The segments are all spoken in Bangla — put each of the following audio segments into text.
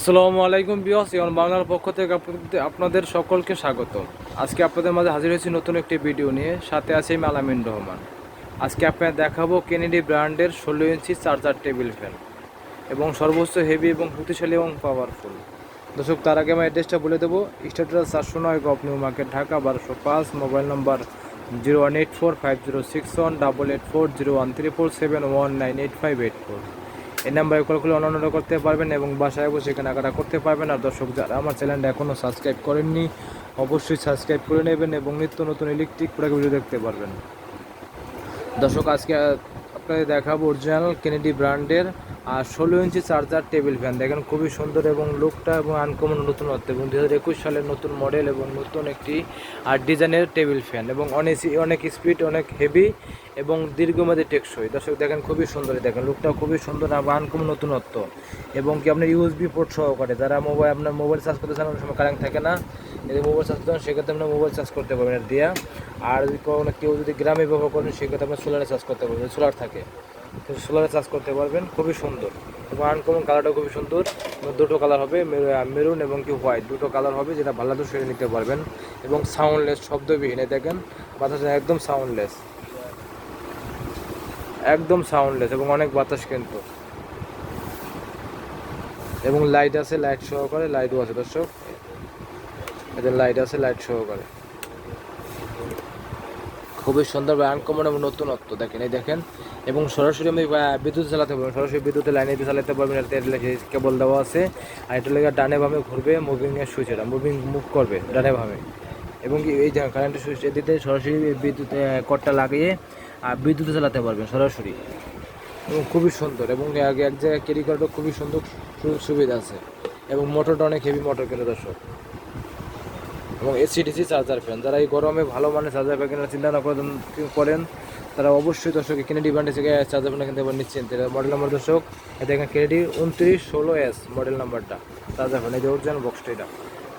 আসসালামু আলাইকুম বিয়স ইয়ন বাংলার পক্ষ থেকে আপনাদের- সকলকে স্বাগত। আজকে আপনাদের মাঝে হাজির হয়েছি নতুন একটি ভিডিও নিয়ে। সাথে আছে আমি আলামিন রহমান। আজকে আপনাদের দেখাবো কেনেডি ব্র্যান্ডের ষোলো ইঞ্চি চার্জার টেবিল ফ্যান এবং সর্বোচ্চ হেভি এবং শক্তিশালী এবং পাওয়ারফুল দর্শক, তার আগে আমার অ্যাড্রেসটা বলে দেবো। স্টেটাস চারশো নয় গপ নিউ মার্কেট, ঢাকা, বারোশো পাঁচ, mobile number zero one eight four, five zero six one, double eight four, zero one three four seven, one nine eight five eight four. এই নাম্বারে কল করে অর্ডার করতে পারবেন এবং বাসায় বসে কেনাকাটা করতে পারবেন। আর দর্শক, যারা আমার চ্যানেলটা এখনও সাবস্ক্রাইব করেননি, অবশ্যই সাবস্ক্রাইব করে নেবেন এবং নিত্য নতুন ইলেকট্রিক প্রোডাক্ট ভিডিও দেখতে পারবেন। দর্শক, আজকে আপনাদের দেখাবো অরিজিনাল কেনেডি ব্র্যান্ডের, আর ষোলো ইঞ্চি চার্জার টেবিল ফ্যান। দেখেন খুবই সুন্দর এবং লুকটা এবং আনকমন নতুনত্ব এবং দু হাজার একুশ সালের নতুন মডেল এবং নতুন একটি, আর ডিজাইনের টেবিল ফ্যান এবং অনেক অনেক স্পিড অনেক হেভি এবং দীর্ঘমেয়াদী টেকসই। দর্শক, দেখেন খুবই সুন্দর দেখেন লুকটা খুবই সুন্দর এবং আনকমন নতুনত্ব এবং কি আপনার ইউএসবি পোর্ট সহকারে, যারা মোবাইল আপনার মোবাইল চার্জ করতে চান, অনেক সময় কারেন্ট থাকে না। যদি মোবাইল চার্জ করতে চান সেক্ষেত্রে আপনার মোবাইল চার্জ করতে পারবেন এটা দিয়া। আর যদি কোনো কেউ যদি গ্রামে ব্যবহার করেন, সেক্ষেত্রে আপনার সোলারে চার্জ করতে পারবেন সোলার থাকে। তো সোলারে চার্জ করতে পারবেন, খুবই সুন্দর। এবং আনকমন কালারটা খুবই সুন্দর। দুটো কালার হবে মেরুন এবং কি হোয়াইট দুটো কালার হবে যেটা ভালো লাগবে সেটা নিতে পারবেন। এবং সাউন্ডলেস শব্দবিহীন দেখেন, বাতাস একদম সাউন্ডলেস একদম সাউন্ডলেস এবং অনেক বাতাস কিন্তু। এবং লাইট আছে লাইট সহকারে লাইটও আছে, দর্শক। এদের লাইট আছে লাইট শো করে খুবই সুন্দর বা আনকমন এবং নতুনত্ব, দেখেন, এই দেখেন। এবং সরাসরি আমি বিদ্যুৎ চালাতে পারবেন সরাসরি বিদ্যুতের লাইনে চালাতে পারবেন এটাতে কেবল দেওয়া আছে। আর এটা লেগে ডানে বামে ঘুরবে মুভিং এর সুইচ এটা মুভিং মুভ করবে, ডানে বামে। এবং এই যে কারেন্টের সুইচ দিতে সরাসরি বিদ্যুৎ কটটা লাগিয়ে আর বিদ্যুতে চালাতে পারবেন সরাসরি। এবং খুবই সুন্দর, এবং আগে এক জায়গায় ক্যারি করাটা খুবই সুন্দর সুবিধা আছে। এবং মোটরটা অনেক হেভি মোটর কেন দর্শক? এবং এসিডিসি চার্জার ফ্যান যারা এই গরমে ভালো মানের চার্জার ফ্যান কেনার চিন্তা না করেন করেন, তারা অবশ্যই দর্শক এখানে ডিমান্ডে থেকে চার্জার ফ্যান কিনতে পারেন নিশ্চিন্তে। মডেল নাম্বার দর্শক, এই দেখেন কেনেডি উনত্রিশ ষোলো এস মডেল নাম্বারটা চার্জার ফ্যান এই যে অরিজিনাল বক্সটা এটা।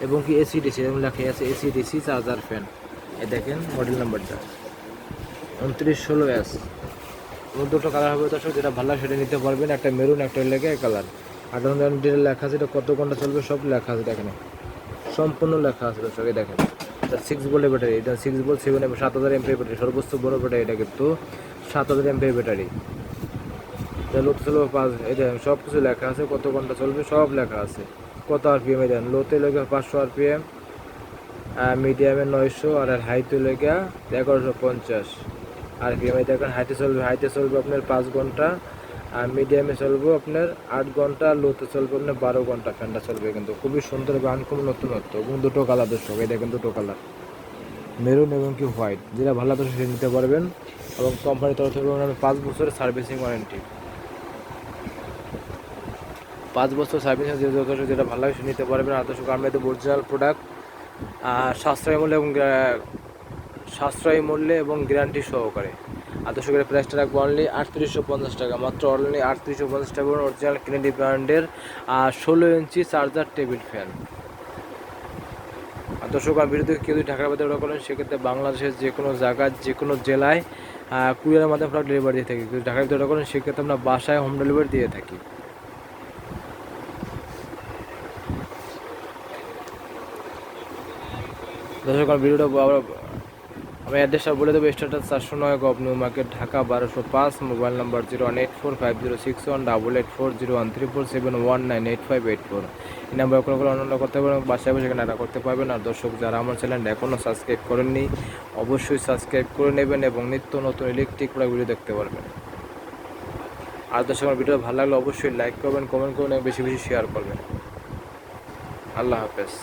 এবং কি এসিডিসি এবং লেখা আছে এসিডিসি চার্জার ফ্যান এই দেখেন মডেল নাম্বারটা উনত্রিশ ষোলো এস দুটো কালার হবে দর্শক, যেটা ভালো সেটা নিতে পারবেন, একটা মেরুন একটা লেগে কালার যেটা লেখা আছে, এটা কত ঘণ্টা চলবে সব লেখা আছে দেখেন। সম্পূর্ণ লেখা আছে দর্শক, এই দেখেন। সিক্স ভোল্টের ব্যাটারি, এটা সিক্স ভোল্ট সেভেন এম সাত হাজার এমপি ব্যাটারি, সর্বোচ্চ বড় ব্যাটারি এটা কিন্তু সাত হাজার এমপি ব্যাটারি। লোতে চলবে পাঁচ এই দেখেন সব কিছু লেখা আছে, কত ঘণ্টা চলবে, সব লেখা আছে। কত আরপিএম এই দেখেন লোতে লেগে পাঁচশো আরপিএম মিডিয়ামে নয়শো, আর হাইতে লেগে এগারোশো পঞ্চাশ। আর কি আমি দেখেন হাইতে চলবে হাইতে চলবে আপনার পাঁচ ঘণ্টা। আর মিডিয়ামে চলবে আপনার আট ঘণ্টা লোতে চলবে আপনার বারো ঘণ্টা ফ্যানটা চলবে কিন্তু। খুবই সুন্দর এবং আনকম নতুনত্ব, এবং দুটো কালার দর্শক এটা কিন্তু দুটো কালার মেরুন এবং কি হোয়াইট যেটা ভালো লাগবে সেটা নিতে পারবেন। এবং কোম্পানির তরফ থেকে পাঁচ বছরের সার্ভিসিং ওয়ারেন্টি পাঁচ বছর সার্ভিসিং যে যত যেটা ভালো লাগে নিতে পারবেন। আর দর্শক আমি অরিজিনাল প্রোডাক্ট আর সাশ্রয় মূল্য এবং সাশ্রয়ী মূল্যে এবং গ্যারান্টি সহকারে। আদর্শকের প্রাইসটা রাখব অনলি আটত্রিশশো পঞ্চাশ টাকা। মাত্র অনলি আটত্রিশশো পঞ্চাশ টাকা অরিজিনাল কেনেডি ব্র্যান্ডের আর ষোলো ইঞ্চি চার্জার টেবিল ফ্যান আর দর্শক, আর বিরুদ্ধে কেউ যদি ঢাকার অর্ডার করেন, সেক্ষেত্রে বাংলাদেশের যে কোনো জায়গায় যে কোনো জেলায় কুরিয়ারের মাধ্যমে আমরা ডেলিভারি দিয়ে থাকি। যদি ঢাকার ভিতরে করেন, সেক্ষেত্রে আমরা বাসায় হোম ডেলিভারি দিয়ে থাকি। দর্শক ভিডিওটা আমি অ্যাড্রেসটা বলে দেবো স্টেটাস চারশো নয়, গভ নিউ মার্কেট, ঢাকা বারোশো পাঁচ, mobile number zero one eight four five zero six one, double eight four zero one three four seven one nine eight five eight four. এই নাম্বার কোনো অনন্য করতে পারবেন বাসায় বসে কেনাটা করতে পারবেন। আর দর্শক যারা আমার চ্যানেলটা এখনও সাবস্ক্রাইব করেননি, অবশ্যই সাবস্ক্রাইব করে নেবেন এবং নিত্য নতুন ইলেকট্রিক প্রোডাক্ট ভিডিও দেখতে পারবেন। আর দর্শক, আমার ভিডিও ভালো লাগলে অবশ্যই লাইক করবেন, কমেন্ট করবেন বেশি বেশি শেয়ার করবেন। আল্লাহ হাফেজ।